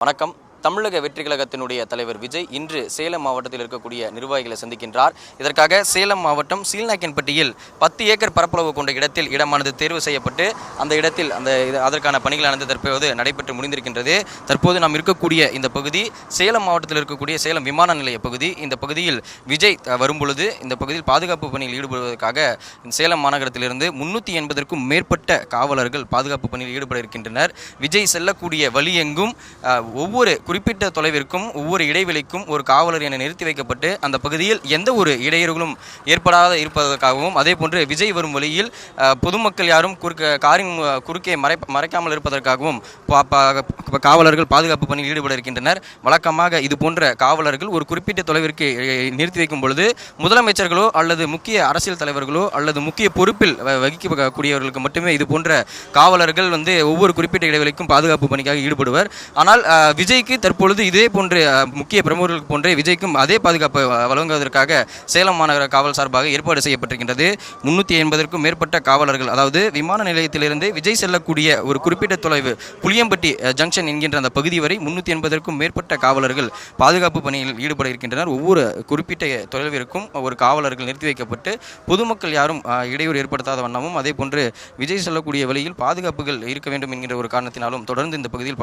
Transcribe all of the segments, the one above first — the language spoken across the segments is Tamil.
வணக்கம். தமிழக வெற்றி கழகத்தினுடைய தலைவர் விஜய் இன்று சேலம் மாவட்டத்தில் இருக்கக்கூடிய நிர்வாகிகளை சந்திக்கின்றார். இதற்காக சேலம் மாவட்டம் சீல்நாயக்கன்பட்டியில் பத்து ஏக்கர் பரப்பளவு கொண்ட இடத்தில் இடமானது தேர்வு செய்யப்பட்டு அந்த இடத்தில் அந்த அதற்கான பணிகளானது தற்போது நடைபெற்று முடிந்திருக்கின்றது. தற்போது நாம் இருக்கக்கூடிய இந்த பகுதி சேலம் மாவட்டத்தில் இருக்கக்கூடிய சேலம் விமான நிலைய பகுதி. இந்த பகுதியில் விஜய் வரும்பொழுது இந்த பகுதியில் பாதுகாப்பு பணியில் ஈடுபடுவதற்காக சேலம் மாநகரத்திலிருந்து முன்னூற்றி எண்பதற்கும் மேற்பட்ட காவலர்கள் பாதுகாப்பு பணியில் ஈடுபட இருக்கின்றனர். விஜய் செல்லக்கூடிய வழி எங்கும் ஒவ்வொரு குறிப்பிட்ட தொலைவிற்கும் ஒவ்வொரு இடைவெளிக்கும் ஒரு காவலர் என நிறுத்தி வைக்கப்பட்டு அந்த பகுதியில் எந்த ஒரு இடையூறுகளும் ஏற்படாத இருப்பதற்காகவும் அதே போன்று விஜய் வரும் வழியில் பொதுமக்கள் யாரும் குறுக்க காரின் குறுக்கே மறை மறைக்காமல் இருப்பதற்காகவும் பா- பா- காவலர்கள் பாதுகாப்பு பணியில் ஈடுபட இருக்கின்றனர். வழக்கமாக இது போன்ற காவலர்கள் ஒரு குறிப்பிட்ட தொலைவிற்கு நிறுத்தி வைக்கும் பொழுது முதலமைச்சர்களோ அல்லது முக்கிய அரசியல் தலைவர்களோ அல்லது முக்கிய பொறுப்பில் வ- வகிக்கக்கூடியவர்களுக்கு மட்டுமே இது போன்ற காவலர்கள் வந்து ஒவ்வொரு குறிப்பிட்ட இடைவெளிக்கும் பாதுகாப்பு பணிக்காக ஈடுபடுவர். ஆனால் விஜய்க்கு தற்பொழுது இதே போன்ற முக்கிய பிரமுகர்களுக்கு போன்றே விஜய்க்கும் அதே பாதுகாப்பு வழங்குவதற்காக சேலம் மாநகர காவல் சார்பாக ஏற்பாடு செய்யப்பட்டிருக்கின்றது. முன்னூற்றி எண்பதற்கும் மேற்பட்ட காவலர்கள் அதாவது விமான நிலையத்திலிருந்து விஜய் செல்லக்கூடிய ஒரு குறிப்பிட்ட தொலைவு புளியம்பட்டி ஜங்ஷன் என்கின்ற அந்த பகுதி வரை முன்னூற்றி எண்பதற்கும் மேற்பட்ட காவலர்கள் பாதுகாப்பு பணியில் ஈடுபட இருக்கின்றனர். ஒவ்வொரு குறிப்பிட்ட தொலைவிற்கும் ஒரு காவலர்கள் நிறுத்தி வைக்கப்பட்டு பொதுமக்கள் யாரும் இடையூறு ஏற்படுத்தாத வண்ணமும் அதே போன்று விஜய் செல்லக்கூடிய வழியில் பாதுகாப்புகள் இருக்க வேண்டும் என்கின்ற ஒரு காரணத்தினாலும் தொடர்ந்து இந்த பகுதியில்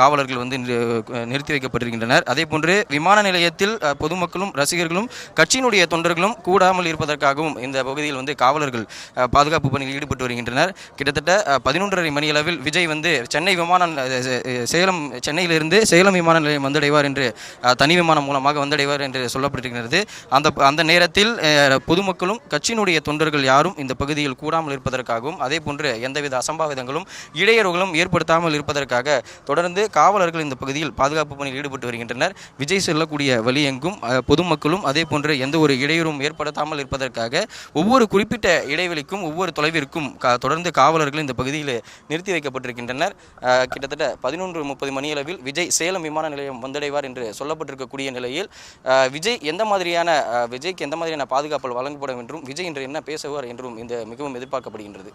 காவலர்கள் வந்து நிறுத்தி வைக்கப்பட்டிருக்கின்றனர். அதே போன்று விமான நிலையத்தில் பொதுமக்களும் ரசிகர்களும் கட்சியினுடைய தொண்டர்களும் கூடாமல் இருப்பதற்காகவும் இந்த பகுதியில் வந்து காவலர்கள் பாதுகாப்பு பணியில் ஈடுபட்டு வருகின்றனர். கிட்டத்தட்ட பதினொன்றரை மணி அளவில் விஜய் வந்து சென்னை விமான சேலம் சென்னையிலிருந்து சேலம் விமான நிலையம் வந்தடைவார் என்று தனி விமானம் மூலமாக வந்தடைவார் என்று சொல்லப்பட்டிருக்கிறது. அந்த அந்த நேரத்தில் பொதுமக்களும் கட்சியினுடைய தொண்டர்கள் யாரும் இந்த பகுதியில் கூடாமல் இருப்பதற்காகவும் அதே போன்று எந்தவித அசம்பாவிதங்களும் இடையூறுகளும் ஏற்படுத்தாமல் இருப்பதற்காக தொடர்ந்து காவலர்கள் இந்த பகுதியில் பாதுகாப்பு பணியில் ஈடுபட்டு வருகின்றனர். விஜய் செல்லக்கூடிய வழி எங்கும் பொதுமக்களும் அதே போன்று எந்த ஒரு இடையூறும் ஏற்படுத்தாமல் இருப்பதற்காக ஒவ்வொரு குறிப்பிட்ட இடைவெளிக்கும் ஒவ்வொரு தொலைவிற்கும் தொடர்ந்து காவலர்கள் இந்த பகுதியில் நிறுத்தி வைக்கப்பட்டிருக்கின்றனர். கிட்டத்தட்ட பதினொன்று முப்பது மணியளவில் விஜய் சேலம் விமான நிலையம் வந்தடைவார் என்று சொல்லப்பட்டிருக்கக்கூடிய நிலையில் விஜய் எந்த மாதிரியான விஜய்க்கு எந்த மாதிரியான பாதுகாப்பு வழங்கப்படும் என்றும் விஜய் இன்று என்ன பேசுவார் என்றும் இந்த மிகவும் எதிர்பார்க்கப்படுகின்றது.